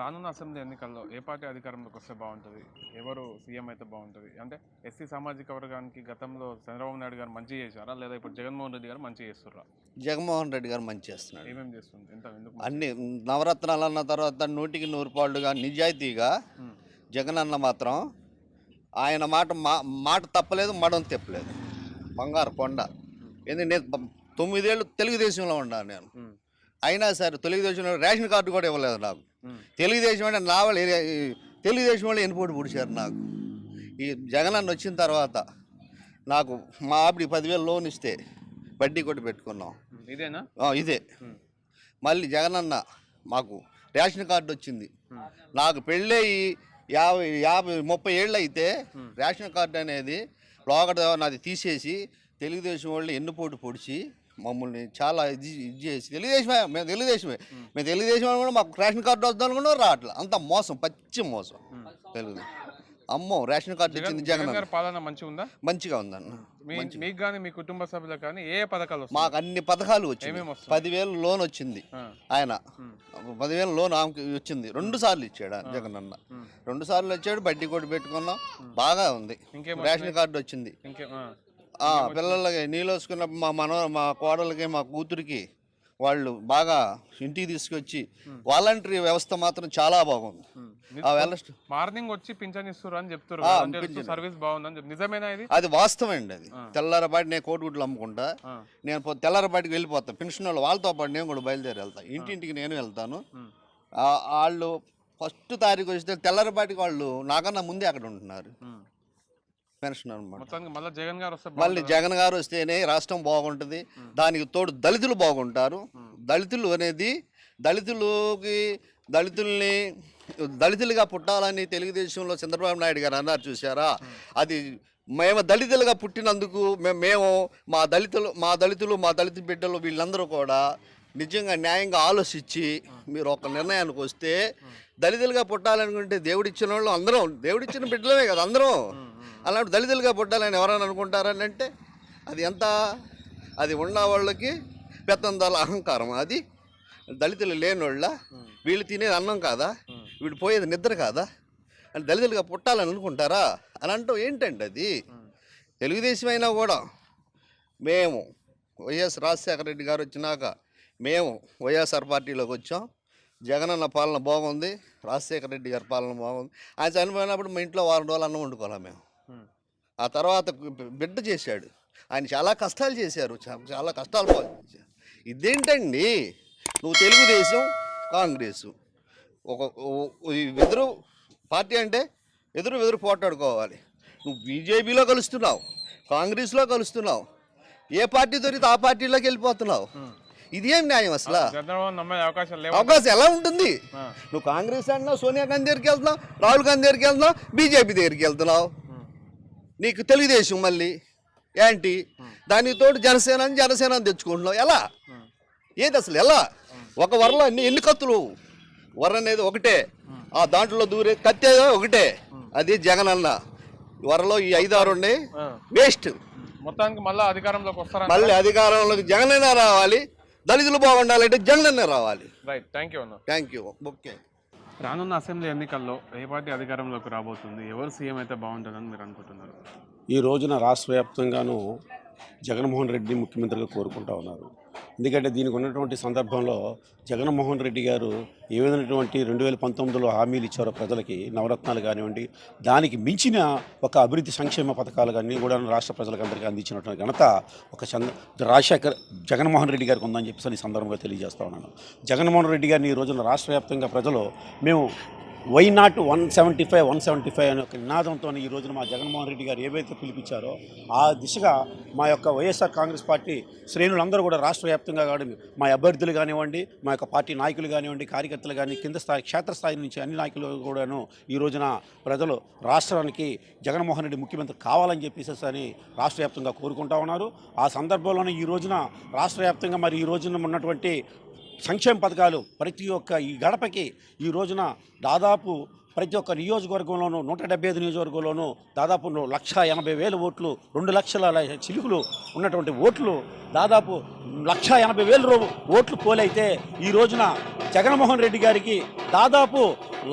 రానున్న అసెంబ్లీ ఎన్నికల్లో ఏ పార్టీ అధికారంలోకి వస్తే బాగుంటుంది? ఎవరు సీఎం అయితే బాగుంటుంది? అంటే ఎస్సీ సామాజిక వర్గానికి గతంలో చంద్రబాబు నాయుడు గారు మంచి చేశారా? లేదా ఇప్పుడు జగన్మోహన్ రెడ్డి గారు మంచి చేస్తుర్రా? జగన్మోహన్ రెడ్డి గారు మంచి చేస్తున్నాడు. ఏమేమి చేస్తుంది ఎంత ఎందుకు? అన్ని నవరత్నాలు అన్న తర్వాత నూటికి నూరు పాళ్ళుగా నిజాయితీగా జగన్ అన్న మాత్రం ఆయన మాట మా మాట తప్పలేదు మడం తెప్పలేదు. బంగారు కొండ. ఎందుకంటే నేను తొమ్మిదేళ్ళు తెలుగుదేశంలో ఉన్నాను నేను. అయినా సరే తెలుగుదేశంలో రేషన్ కార్డు కూడా ఇవ్వలేదు నాకు. తెలుగుదేశం అంటే నా వాళ్ళు తెలుగుదేశం వాళ్ళు ఎన్నిపోటు పుడిచారు నాకు. ఈ జగన్ అన్న వచ్చిన తర్వాత నాకు మా ఆవిడ పదివేలు లోన్ ఇస్తే వడ్డీ కొట్టి పెట్టుకున్నాం. ఇదేనా? ఇదే. మళ్ళీ జగనన్న మాకు రేషన్ కార్డు వచ్చింది. నాకు పెళ్ళయి యాభై యాభై ముప్పై ఏళ్ళు అయితే. రేషన్ కార్డు అనేది లోగడ నాది తీసేసి తెలుగుదేశం వాళ్ళు ఎన్నుపోటు పొడిచి మమ్మల్ని చాలా ఇది ఇది చేసి తెలుగుదేశమే మేము తెలుగుదేశమే. మేము. తెలుగుదేశం అని కూడా మాకు రేషన్ కార్డు వద్దాం అనుకున్నా రావట్లే. అంత మోసం పచ్చి మోసం. తెలుగు. అమ్మో రేషన్ కార్డు ఇచ్చింది జగన్ జగన్ గారి పాలన మంచిగా ఉందా మంచిగా ఉందన్న. మీ మీకు కానీ మీ కుటుంబ సభ్యులకు కానీ ఏ ఏ పథకాలు వస్తాయి మాకు అన్ని పథకాలు వచ్చింది. ఏమేమి వస్తాయి? పదివేలు లోన్ వచ్చింది ఆయన. పదివేలు లోన్ ఆమెకి వచ్చింది. రెండు సార్లు ఇచ్చాడు జగన్ అన్న రెండు సార్లు వచ్చాడు బడ్డీ కూడా పెట్టుకున్నాం. బాగా ఉంది. ఇంకేం రేషన్ కార్డు వచ్చింది. ఇంకే ఆ, ఆ. పిల్లలకి నీళ్ళు వేసుకున్న మా మనో మా కోడలకి మా కూతురికి వాళ్ళు బాగా ఇంటికి తీసుకొచ్చి వాలంటరీ వ్యవస్థ మాత్రం చాలా బాగుంది. మార్నింగ్ వచ్చి పింఛన్ ఇస్తారు అని చెప్తారు. సర్వీస్ బాగుందని చెప్పి. నిజమేనా ఇది? అది వాస్తవం అండి అది. తెల్లారపాటి నేను కోటిగుడ్లు అమ్ముకుంటా. నేను తెల్లారపాటికి వెళ్ళిపోతాను పెన్షన్ వాళ్ళు వాళ్ళతో పాటు నేను కూడా బయలుదేరి వెళ్తాను ఇంటింటికి నేను వెళ్తాను. వాళ్ళు ఫస్ట్ తారీఖు వస్తే తెల్లారపాటికి వాళ్ళు నాకన్నా ముందే అక్కడ ఉంటున్నారు. పెన్షన్ అనమాట మళ్ళీ జగన్ గారు వస్తే మళ్ళీ జగన్ గారు వస్తేనే రాష్ట్రం బాగుంటుంది. దానికి తోడు దళితులు బాగుంటారు. దళితులు అనేది దళితులకి దళితుల్ని దళితులుగా పుట్టాలని తెలుగుదేశంలో చంద్రబాబు నాయుడు గారు అన్నారు చూసారా అది మేము దళితులుగా పుట్టినందుకు మేము మేము మా దళితులు మా దళితులు మా దళిత బిడ్డలు వీళ్ళందరూ కూడా నిజంగా న్యాయంగా ఆలోచించి మీరు ఒక నిర్ణయానికి వస్తే దళితులుగా పుట్టాలనుకుంటే దేవుడిచ్చిన వాళ్ళు అందరం. దేవుడిచ్చిన బిడ్డలమే కదా అందరం. అలాంటి దళితులుగా పుట్టాలని ఎవరైనా అనుకుంటారని అంటే అది ఎంత? అది ఉన్న వాళ్ళకి పెత్తందాల అహంకారం. అది దళితులు లేనోళ్ళ వీళ్ళు తినేది అన్నం కాదా? వీడు పోయేది నిద్ర కాదా? అని దళితులుగా పుట్టాలని అనుకుంటారా? అని అంటాం. ఏంటండి అది? తెలుగుదేశం అయినా కూడా మేము వైఎస్ రాజశేఖర రెడ్డి గారు వచ్చినాక మేము వైఎస్ఆర్ పార్టీలోకి వచ్చాం. జగనన్న పాలన బాగుంది. రాజశేఖర రెడ్డి గారి పాలన బాగుంది. ఆయన చనిపోయినప్పుడు మా ఇంట్లో వారం రోజులు అన్నం వండుకోవాలి మేము. ఆ తర్వాత బిడ్డ చేశాడు. ఆయన చాలా కష్టాలు చేశారు. చాలా కష్టాలు పాలు ఇదేంటండి? నువ్వు తెలుగుదేశం కాంగ్రెస్. ఒక ఎదురు పార్టీ అంటే ఎదురు ఎదురు పోటాడుకోవాలి నువ్వు బీజేపీలో కలుస్తున్నావు కాంగ్రెస్లో కలుస్తున్నావు. ఏ పార్టీ దొరికితే ఆ పార్టీలోకి వెళ్ళిపోతున్నావు. ఇదేం న్యాయం అసలు? అవకాశం ఎలా ఉంటుంది? నువ్వు కాంగ్రెస్ అంటున్నావు సోనియా గాంధీ దగ్గరికి వెళ్తున్నావు రాహుల్ గాంధీ దగ్గరికి వెళ్తున్నావు బీజేపీ దగ్గరికి వెళ్తున్నావు. నీకు తెలుగుదేశం మళ్ళీ. ఏంటి? దానికి తోడు జనసేన అని జనసేన అని తెచ్చుకుంటున్నావు. ఎలా? ఏది అసలు ఎలా? ఒక వరలో అన్ని ఎన్ని కత్తులు? వర అనేది ఒకటే. ఆ దాంట్లో దూరే కత్తి ఒకటే. అది జగన్ అన్న. వరలో ఈ ఐదు ఆరు ఉన్నాయి. వేస్ట్. మొత్తానికి మళ్ళీ అధికారంలోకి వస్తారా మళ్ళీ అధికారంలోకి జగనైనా రావాలి. దళితులు బాగుండాలంటే జగనన్నే రావాలి. రైట్ థ్యాంక్ యూ అన్న. Thank you okay. రానున్న అసెంబ్లీ ఎన్నికల్లో ఏ పార్టీ అధికారంలోకి రాబోతుంది? ఎవరు సీఎం అయితే బాగుంటుందని మీరు అనుకుంటున్నారు? ఈ రోజున రాష్ట్ర వ్యాప్తంగాను జగన్మోహన్ రెడ్డి ముఖ్యమంత్రిగా కోరుకుంటా ఉన్నారు. ఎందుకంటే దీనికి ఉన్నటువంటి సందర్భంలో జగన్మోహన్ రెడ్డి గారు ఏ విధమైనటువంటి రెండు వేల పంతొమ్మిదిలో హామీలు ఇచ్చారో ప్రజలకి నవరత్నాలు కానివ్వండి దానికి మించిన ఒక అభివృద్ధి సంక్షేమ పథకాలు కానీ కూడా రాష్ట్ర ప్రజలకు అందరికీ అందించినటువంటి ఘనత ఒక చంద్ర రాజశేఖర్ జగన్మోహన్ రెడ్డి గారికి ఉందని చెప్పేసి ఈ సందర్భంగా తెలియజేస్తా ఉన్నాను. జగన్మోహన్ రెడ్డి గారిని ఈ రోజున రాష్ట్ర వ్యాప్తంగా ప్రజలు మేము why not one seventy five one seventy five అనే ఒక నినాదంతో ఈ రోజున మా జగన్మోహన్ రెడ్డి గారు ఏవైతే పిలిపించారో ఆ దిశగా మా యొక్క వైఎస్ఆర్ కాంగ్రెస్ పార్టీ శ్రేణులందరూ కూడా రాష్ట్ర వ్యాప్తంగా కావడం మా అభ్యర్థులు కానివ్వండి మా యొక్క పార్టీ నాయకులు కానివ్వండి కార్యకర్తలు కానీ కింద స్థాయి క్షేత్రస్థాయి నుంచి అన్ని నాయకులు కూడాను ఈ రోజున ప్రజలు రాష్ట్రానికి జగన్మోహన్ రెడ్డి ముఖ్యమంత్రి కావాలని చెప్పేసి అని రాష్ట్ర వ్యాప్తంగా కోరుకుంటా ఉన్నారు. ఆ సందర్భంలోనే ఈ రోజున రాష్ట్ర వ్యాప్తంగా మరి ఈ రోజున ఉన్నటువంటి సంక్షేమ పథకాలు ప్రతి ఒక్క ఈ గడపకి ఈ రోజున దాదాపు ప్రతి ఒక్క నియోజకవర్గంలోనూ నూట డెబ్బై ఐదు నియోజకవర్గంలోనూ దాదాపు లక్ష ఎనభై వేల ఓట్లు రెండు లక్షల చిలుకులు ఉన్నటువంటి ఓట్లు దాదాపు లక్ష ఎనభై వేల ఓట్లు పోలైతే ఈ రోజున జగన్మోహన్ రెడ్డి గారికి దాదాపు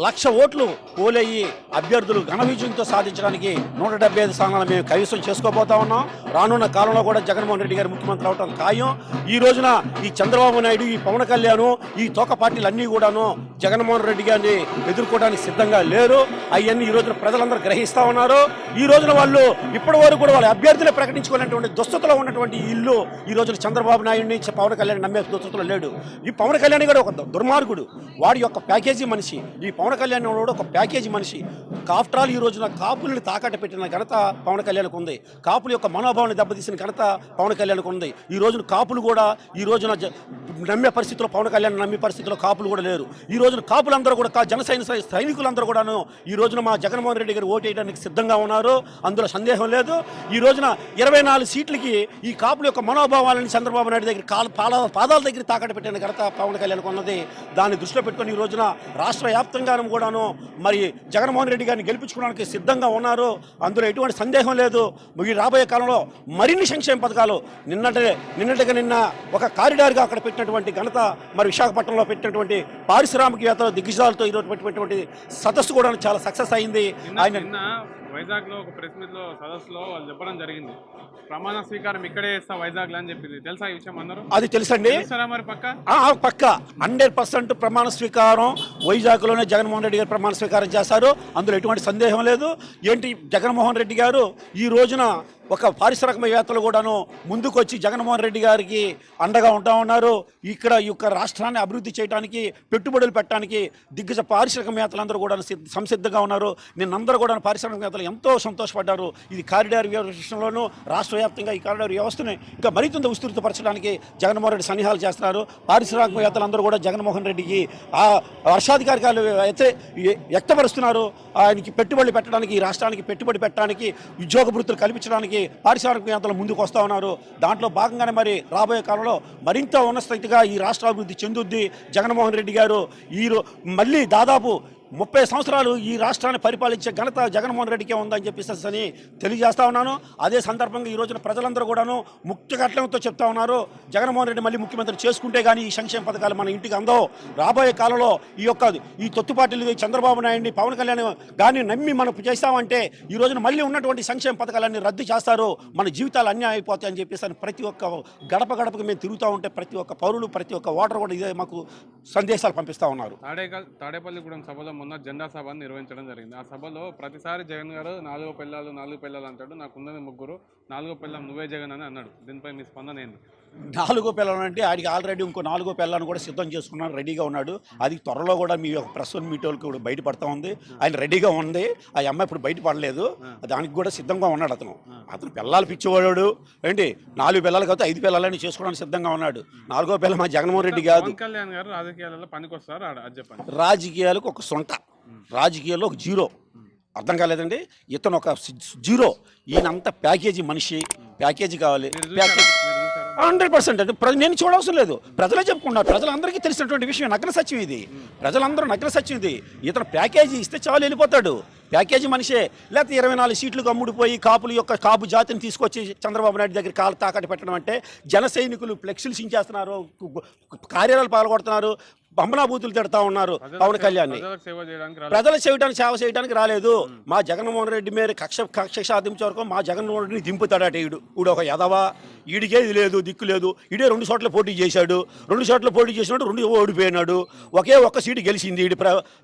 లక్ష ఓట్లు పోలయ్యి అభ్యర్థులు ఘన విజయంతో సాధించడానికి నూట డెబ్బై ఐదు స్థానాలు మేము కైవసం చేసుకోబోతా ఉన్నాం. రానున్న కాలంలో కూడా జగన్మోహన్ రెడ్డి గారు ముఖ్యమంత్రి అవడం ఖాయం. ఈ రోజున ఈ చంద్రబాబు నాయుడు ఈ పవన్ కళ్యాణ్ ఈ తోక పార్టీలు అన్నీ కూడాను జగన్మోహన్ రెడ్డి గారిని ఎదుర్కోవడానికి సిద్ధంగా లేరు. అవన్నీ ఈ రోజున ప్రజలందరూ గ్రహిస్తా ఉన్నారు. ఈ రోజున వాళ్ళు ఇప్పటి వరకు కూడా వాళ్ళ అభ్యర్థులే ప్రకటించుకున్నటువంటి దుస్థితిలో ఉన్నటువంటి ఇల్లు ఈ రోజున చంద్రబాబు నాయుడిని పవన్ కళ్యాణ్ నమ్మే దుస్థితిలో లేడు. ఈ పవన్ కళ్యాణ్ కూడా ఒక దుర్మార్గుడు. వాడి యొక్క ప్యాకేజీ మనిషి. ఈ పవన్ కళ్యాణ్ కూడా ఒక ప్యాకేజీ మనిషి. ఆఫ్టర్ ఆల్ ఈ రోజున కాపులని తాకట్టు పెట్టిన ఘనత పవన్ కళ్యాణ్కు ఉంది. కాపుల యొక్క మనోభావాన్ని దెబ్బతీసిన ఘనత పవన్ కళ్యాణ్కు ఉంది. ఈ రోజున కాపులు కూడా ఈ రోజున జ- నమ్మే పరిస్థితిలో పవన్ కళ్యాణ్ నమ్మే పరిస్థితిలో కాపులు కూడా లేరు. ఈ రోజున కాపులందరూ కూడా జన సైనిక సైనికులందరూ కూడాను ఈ రోజున మా జగన్మోహన్ రెడ్డి గారు ఓటేయడానికి సిద్ధంగా ఉన్నారు. అందులో సందేహం లేదు. ఈ రోజున ఇరవై నాలుగు సీట్లకి ఈ కాపుల యొక్క మనోభావాలని చంద్రబాబు నాయుడు దగ్గర కాలు పాదాల దగ్గర తాకట్టు పెట్టిన ఘనత పవన్ కళ్యాణ్ ఉన్నది. దాన్ని దృష్టిలో పెట్టుకొని ఈ రోజున రాష్ట్ర వ్యాప్తంగాను కూడాను మరి జగన్మోహన్ రెడ్డి గారిని గెలిపించుకోవడానికి సిద్ధంగా ఉన్నారు అందులో ఎటువంటి సందేహం లేదు. ఈ రాబోయే కాలంలో మరిన్ని సంక్షేమ పథకాలు నిన్నటి నిన్నటిగా నిన్న ఒక కారిడార్గా అక్కడ పెట్టినటువంటి ఘనత మరి విశాఖపట్నంలో పెట్టినటువంటి పారిశ్రామికవేత్తల దిగ్గజాలతో ఈరోజు పెట్టినటువంటి సదస్సు కూడా చాలా సక్సెస్ అయింది. ఆయన నిన్న వైజాగ్లో ఒక ప్రెస్ మీట్లో సదస్సులో వాళ్ళు చెప్పడం జరిగింది. ప్రమాణ స్వీకారం ఇక్కడే చేస్తా వైజాగ్లో అని చెప్పింది. తెలుసా ఈ విషయం అందరూ? అది తెలుసండి. మరి పక్క? పక్క. హండ్రెడ్ పర్సెంట్ ప్రమాణ స్వీకారం. వైజాగ్లోనే జగన్మోహన్ రెడ్డి గారు ప్రమాణ స్వీకారం చేశారు. అందులో ఎటువంటి సందేహం లేదు. ఏంటి జగన్మోహన్ రెడ్డి గారు ఈ రోజున ఒక పారిశ్రామికవేత్తలు కూడాను ముందుకొచ్చి జగన్మోహన్ రెడ్డి గారికి అండగా ఉంటా ఉన్నారు. ఇక్కడ ఈ యొక్క రాష్ట్రాన్ని అభివృద్ధి చేయడానికి పెట్టుబడులు పెట్టడానికి దిగ్గజ పారిశ్రామికవేత్తలందరూ కూడా సిద్ధ- సంసిద్ధంగా ఉన్నారు. నిన్నందరూ కూడా పారిశ్రామికవేత్తలు ఎంతో సంతోషపడ్డారు. ఇది కారిడార్ విషయంలోనూ రాష్ట్ర వ్యాప్తంగా ఈ కారిడార్ వ్యవస్థని ఇంకా మరింత విస్తృతపరచడానికి జగన్మోహన్ రెడ్డి సన్నిహాలు చేస్తున్నారు. పారిశ్రామికవేత్తలందరూ కూడా జగన్మోహన్ రెడ్డికి ఆ వర్షాధికారికాలు అయితే వ్యక్తపరుస్తున్నారు. ఆయనకి పెట్టుబడులు పెట్టడానికి ఈ రాష్ట్రానికి పెట్టుబడి పెట్టడానికి ఉద్యోగ వృత్తులు కల్పించడానికి పారిశ్రామికవేత్తలు ముందుకు వస్తూ ఉన్నారు. దాంట్లో భాగంగానే మరి రాబోయే కాలంలో మరింత ఉన్నస్థితిగా ఈ రాష్ట్ర అభివృద్ధి చెందుద్ది. జగన్మోహన్ రెడ్డి గారు ఈ మళ్ళీ దాదాపు ముప్పై సంవత్సరాలు ఈ రాష్ట్రాన్ని పరిపాలించే ఘనత జగన్మోహన్ రెడ్డికే ఉందని చెప్పేసి అని తెలియజేస్తా ఉన్నాను. అదే సందర్భంగా ఈ రోజున ప్రజలందరూ కూడాను ముఖ్య ఘటనతో చెప్తా ఉన్నారు. జగన్మోహన్ రెడ్డి మళ్ళీ ముఖ్యమంత్రి చేసుకుంటే కానీ ఈ సంక్షేమ పథకాలు మన ఇంటికి అందవు. రాబోయే కాలంలో ఈ యొక్క ఈ తొత్తుపాటిలు చంద్రబాబు నాయుడిని పవన్ కళ్యాణ్ కానీ నమ్మి మనం చేస్తామంటే ఈ రోజున మళ్ళీ ఉన్నటువంటి సంక్షేమ పథకాలన్నీ రద్దు చేస్తారు. మన జీవితాలు అన్యాయం అయిపోతాయని చెప్పేసి ప్రతి ఒక్క గడప గడపకి మేము తిరుగుతూ ఉంటే ప్రతి ఒక్క పౌరులు ప్రతి ఒక్క ఓటర్ కూడా ఇదే మాకు సందేశాలు పంపిస్తూ ఉన్నారు. తాడేపల్లిగూడెం సభలో మొన్న జెండా సభను నిర్వహించడం జరిగింది. ఆ సభలో ప్రతిసారి జగన్ గారు నాలుగో పిల్లలు నాలుగు పిల్లలు అంటాడు నాకు ఉన్నది ముగ్గురు నాలుగో పిల్లం నువ్వే జగన్ అని అన్నాడు. దీనిపై మీ స్పందన ఏంది నాలుగో పిల్లలు అంటే ఆడికి ఆల్రెడీ ఇంకో నాలుగో పిల్లని కూడా సిద్ధం చేసుకున్నాడు రెడీగా ఉన్నాడు. అది త్వరలో కూడా మీ యొక్క ప్రెస్ మీట్ వాళ్ళకి కూడా బయటపడతా ఉంది. ఆయన రెడీగా ఉంది. ఆ అమ్మాయి ఇప్పుడు బయటపడలేదు. దానికి కూడా సిద్ధంగా ఉన్నాడు అతను. అతను పిల్లలు పిచ్చివాడు. ఏంటి? నాలుగు పిల్లలు కాకపోతే ఐదు పిల్లలని చేసుకోవడానికి సిద్ధంగా ఉన్నాడు. నాలుగో పిల్ల మా జగన్మోహన్ రెడ్డి కాదు. కళ్యాణ్ గారు రాజకీయాలలో పనికొస్తారు రాజకీయాలకు ఒక సొంత రాజకీయాల్లో ఒక జీరో. అర్థం కాలేదండి? ఇతను ఒక జీరో. ఈయనంత ప్యాకేజీ మనిషి. ప్యాకేజీ కావాలి? ప్యాకేజీ? హండ్రెడ్ పర్సెంట్ అంటే నేను చూడవసరం లేదు. ప్రజలే చెప్పుకున్నారు ప్రజలందరికీ తెలిసినటువంటి విషయం నగ్న సత్యం ఇది. ప్రజలందరూ నగ్న సత్యం ఇది. ఇతను ప్యాకేజీ ఇస్తే చాలు వెళ్ళిపోతాడు. ప్యాకేజీ మనిషే. లేకపోతే ఇరవై నాలుగు సీట్లు అమ్ముడిపోయి కాపుల యొక్క కాపు జాతిని తీసుకొచ్చి చంద్రబాబు నాయుడు దగ్గర కాలు తాకట్టు పెట్టడం అంటే జన సైనికులు ఫ్లెక్సీలు సించేస్తున్నారు. కార్యాలయాలు పాల్గొడుతున్నారు. బొమ్మనాభూతులు తిడతా ఉన్నారు పవన్ కళ్యాణ్. ప్రజలు చేయడానికి సేవ చేయడానికి రాలేదు. మా జగన్మోహన్ రెడ్డి మీద కక్ష కక్ష సాధించే వరకు మా జగన్మోహన్ రెడ్డిని దింపుతాడట ఈడు. ఈడు ఒక యదవా. ఈడికే ఇది లేదు దిక్కు లేదు. ఈడే రెండు చోట్ల పోటీ చేశాడు. రెండు చోట్ల పోటీ చేసినాడు రెండు ఓడిపోయినాడు. ఒకే ఒక్క సీటు గెలిచింది ఈడు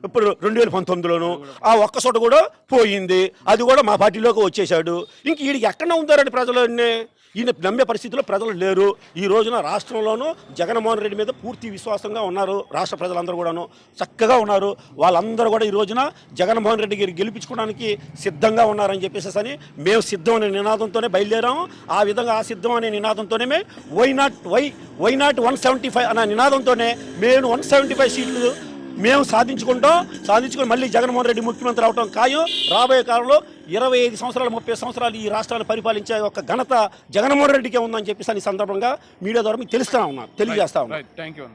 ఇప్పుడు రెండు వేల పంతొమ్మిదిలోను. ఆ ఒక్క చోట కూడా పోయింది. అది కూడా మా పార్టీలోకి వచ్చేసాడు ఇంక వీడికి ఎక్కడ ఉంటారండి ప్రజలు ఈయన నమ్మే పరిస్థితిలో ప్రజలు లేరు. ఈ రోజున రాష్ట్రంలోనూ జగన్మోహన్ రెడ్డి మీద పూర్తి విశ్వాసంగా ఉన్నారు రాష్ట్ర ప్రజలందరూ కూడాను. చక్కగా ఉన్నారు. వాళ్ళందరూ కూడా ఈ రోజున జగన్మోహన్ రెడ్డి గారి గెలిపించుకోవడానికి సిద్ధంగా ఉన్నారని చెప్పేసి అని మేము సిద్ధం అనే నినాదంతోనే బయలుదేరాము ఆ విధంగా ఆ సిద్ధం అనే నినాదంతోనే మేము why not why why not one seventy five అనే నినాదంతోనే మేము వన్ సెవెంటీ ఫైవ్ సీట్లు మేము సాధించుకుంటాం. సాధించుకుని మళ్ళీ జగన్మోహన్ రెడ్డి ముఖ్యమంత్రి అవటం ఖాయం. రాబోయే కాలంలో ఇరవై ఐదు సంవత్సరాలు ముప్పై సంవత్సరాలు ఈ రాష్ట్రాన్ని పరిపాలించే ఒక ఘనత జగన్మోహన్ రెడ్డికే ఉందని చెప్పేసి ఈ సందర్భంగా మీడియా ద్వారా మీకు తెలుస్తా ఉన్నారు తెలియజేస్తా యూ